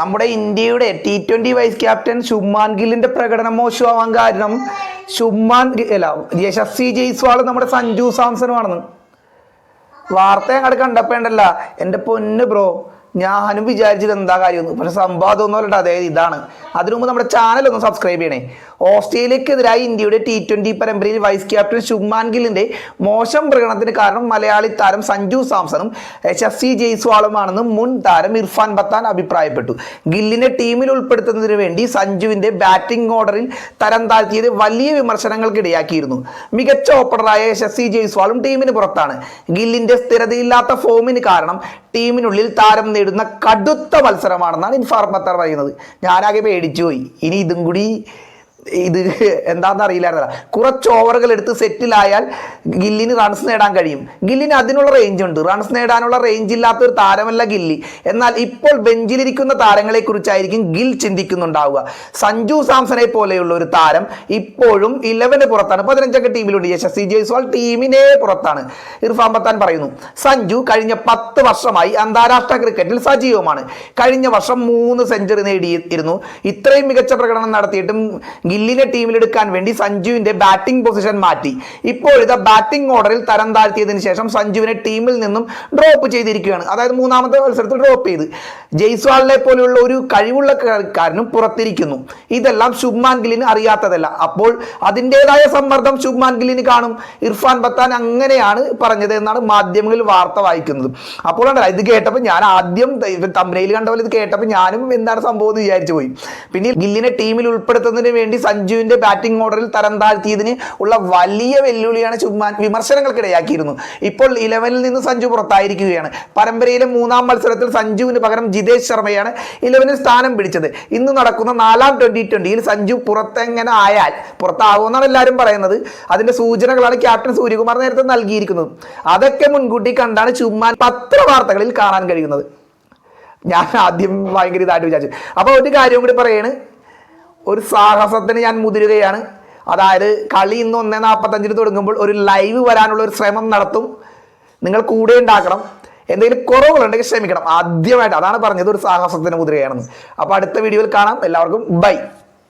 നമ്മുടെ ഇന്ത്യയുടെ T twenty vice captain Shubman ഗില്ലിന്റെ പ്രകടനം മോശമാവാൻ കാരണം ശുഭ്മാൻ ഗി- അല്ല യശസ്വി ജയ്സ്വാൾ നമ്മുടെ സഞ്ജു സാംസണുമാണെന്ന് വാർത്ത അങ്ങോട്ട് കണ്ടപ്പോ ഉണ്ടല്ല എന്റെ പൊന്ന് ബ്രോ ഞാനും വിചാരിച്ചത് എന്താ കാര്യമൊന്നും. പക്ഷെ സംഭവം അല്ലട്ടോ. അതായത് ഇതാണ്. അതിനു മുമ്പ് നമ്മുടെ ചാനൽ ഒന്ന് സബ്സ്ക്രൈബ് ചെയ്യണേ. ഓസ്ട്രേലിയക്കെതിരായി ഇന്ത്യയുടെ ടി ട്വന്റി പരമ്പരയിൽ വൈസ് ക്യാപ്റ്റൻ ശുഭ്മാൻ ഗില്ലിന്റെ മോശം പ്രകടനത്തിന് കാരണം മലയാളി താരം സഞ്ജു സാംസണും യശസ്വി ജയ്സ്വാളുമാണെന്ന് മുൻ താരം ഇർഫാൻ ബത്താൻ അഭിപ്രായപ്പെട്ടു. ഗില്ലിനെ ടീമിൽ ഉൾപ്പെടുത്തുന്നതിന് വേണ്ടി സഞ്ജുവിന്റെ ബാറ്റിംഗ് ഓർഡറിൽ തരം താഴ്ത്തിയത് വലിയ വിമർശനങ്ങൾക്കിടയാക്കിയിരുന്നു. മികച്ച ഓപ്പണറായ യശസ്വി ജയ്സ്വാളും ടീമിന് പുറത്താണ്. ഗില്ലിന്റെ സ്ഥിരതയില്ലാത്ത ഫോമിന് കാരണം ടീമിനുള്ളിൽ താരം നേടുന്ന കടുത്ത മത്സരമാണെന്നാണ് ഇൻഫാർ ബത്താർ പറയുന്നത്. ഞാനാകെ പേടിച്ചു പോയി ഇനി ഇതും കൂടി ഇത് എന്താണെന്ന് അറിയില്ലായിരുന്നു കുറച്ച് ഓവറുകൾ എടുത്ത് സെറ്റിലായാൽ ഗില്ലിന് റൺസ് നേടാൻ കഴിയും. ഗില്ലിന് അതിനുള്ള റേഞ്ച് ഉണ്ട്. റൺസ് നേടാനുള്ള റേഞ്ച് ഇല്ലാത്ത ഒരു താരമല്ല ഗില്ലി. എന്നാൽ ഇപ്പോൾ ബെഞ്ചിലിരിക്കുന്ന താരങ്ങളെ കുറിച്ചായിരിക്കും ഗിൽ ചിന്തിക്കുന്നുണ്ടാവുക. സഞ്ജു സാംസനെ പോലെയുള്ള ഒരു താരം ഇപ്പോഴും ഇലവന് പുറത്താണ്. പതിനഞ്ചൊക്കെ ടീമിലുണ്ട് യശസ്വി ജയ്സ്വാൾ ടീമിനെ പുറത്താണ്. ഇർഫാൻ പത്താൻ പറയുന്നു സഞ്ജു കഴിഞ്ഞ പത്ത് വർഷമായി അന്താരാഷ്ട്ര ക്രിക്കറ്റിൽ സജീവമാണ്. കഴിഞ്ഞ വർഷം മൂന്ന് സെഞ്ചുറി നേടിയിരുന്നു. ഇത്രയും മികച്ച പ്രകടനം നടത്തിയിട്ടും ഗില്ലിനെ ടീമിലെടുക്കാൻ വേണ്ടി സഞ്ജുവിന്റെ ബാറ്റിംഗ് പൊസിഷൻ മാറ്റി. ഇപ്പോഴത്തെ ബാറ്റിംഗ് ഓർഡറിൽ തരം താഴ്ത്തിയതിനു ശേഷം സഞ്ജുവിനെ ടീമിൽ നിന്നും ഡ്രോപ്പ് ചെയ്തിരിക്കുകയാണ്. അതായത് മൂന്നാമത്തെ മത്സരത്തിൽ ഡ്രോപ്പ് ചെയ്ത്. ജയ്സ്വാളിനെ പോലെയുള്ള ഒരു കഴിവുള്ള കളിക്കാരനും പുറത്തിരിക്കുന്നു. ഇതെല്ലാം ശുഭ്മാൻ ഗില്ലിന് അറിയാത്തതല്ല. അപ്പോൾ അതിന്റെതായ സമ്മർദ്ദം ശുഭ്മാൻ ഗില്ലിന് കാണും. ഇർഫാൻ ബത്താൻ അങ്ങനെയാണ് പറഞ്ഞത് എന്നാണ് മാധ്യമങ്ങളിൽ വാർത്ത വായിക്കുന്നത്. അപ്പോൾ ഇത് കേട്ടപ്പോൾ ഞാൻ ആദ്യം തമ്പനയിൽ കണ്ട പോലെ ഇത് കേട്ടപ്പോൾ ഞാനും എന്താണ് സംഭവം എന്ന് വിചാരിച്ചു പോയി. പിന്നെ ഗില്ലിനെ ടീമിൽ ഉൾപ്പെടുത്തുന്നതിന് വേണ്ടി സഞ്ജുവിന്റെ ബാറ്റിംഗ് ഓർഡറിൽ തരം താഴ്ത്തിയതിന് ഉള്ള വലിയ വെല്ലുവിളിയാണ് ശുഭ്മാൻ വിമർശനങ്ങൾക്കിടയാക്കിയിരുന്നു. ഇപ്പോൾ ഇലവനിൽ നിന്ന് സഞ്ജു പുറത്തായിരിക്കുകയാണ്. പരമ്പരയിലെ മൂന്നാം മത്സരത്തിൽ സഞ്ജുവിന് പകരം ജിതേഷ് ശർമ്മയാണ് ഇലവനിൽ സ്ഥാനം പിടിച്ചത്. ഇന്ന് നടക്കുന്ന നാലാം ട്വന്റി ട്വന്റിയിൽ സഞ്ജു പുറത്തെങ്ങനെ ആയാൽ പുറത്താവുമെന്നാണ് എല്ലാവരും പറയുന്നത്. അതിന്റെ സൂചനകളാണ് ക്യാപ്റ്റൻ സൂര്യകുമാർ നേരത്തെ നൽകിയിരിക്കുന്നത്. അതൊക്കെ മുൻകൂട്ടി കണ്ടാണ് ചുമ്മാൻ പത്രവാർത്തകളിൽ കാണാൻ കഴിയുന്നത്. ഞാൻ ആദ്യം ഭയങ്കര ഇതായിട്ട് വിചാരിച്ചു. അപ്പോൾ ഒരു കാര്യം കൂടി പറയാണ്. ഒരു സാഹസത്തിന് ഞാൻ മുതിരുകയാണ്. അതായത് കളി ഇന്ന് ഒന്നേ നാൽപ്പത്തഞ്ചിന് തുടങ്ങുമ്പോൾ ഒരു ലൈവ് വരാനുള്ള ഒരു ശ്രമം നടത്തും. നിങ്ങൾ കൂടെ ഉണ്ടാക്കണം. എന്തെങ്കിലും കുറവുകളുണ്ടെങ്കിൽ ക്ഷമിക്കണം. ആദ്യമായിട്ട് അതാണ് പറഞ്ഞത് ഒരു സാഹസത്തിന് മുതിരുകയാണെന്ന്. അപ്പോൾ അടുത്ത വീഡിയോയിൽ കാണാം. എല്ലാവർക്കും ബൈ.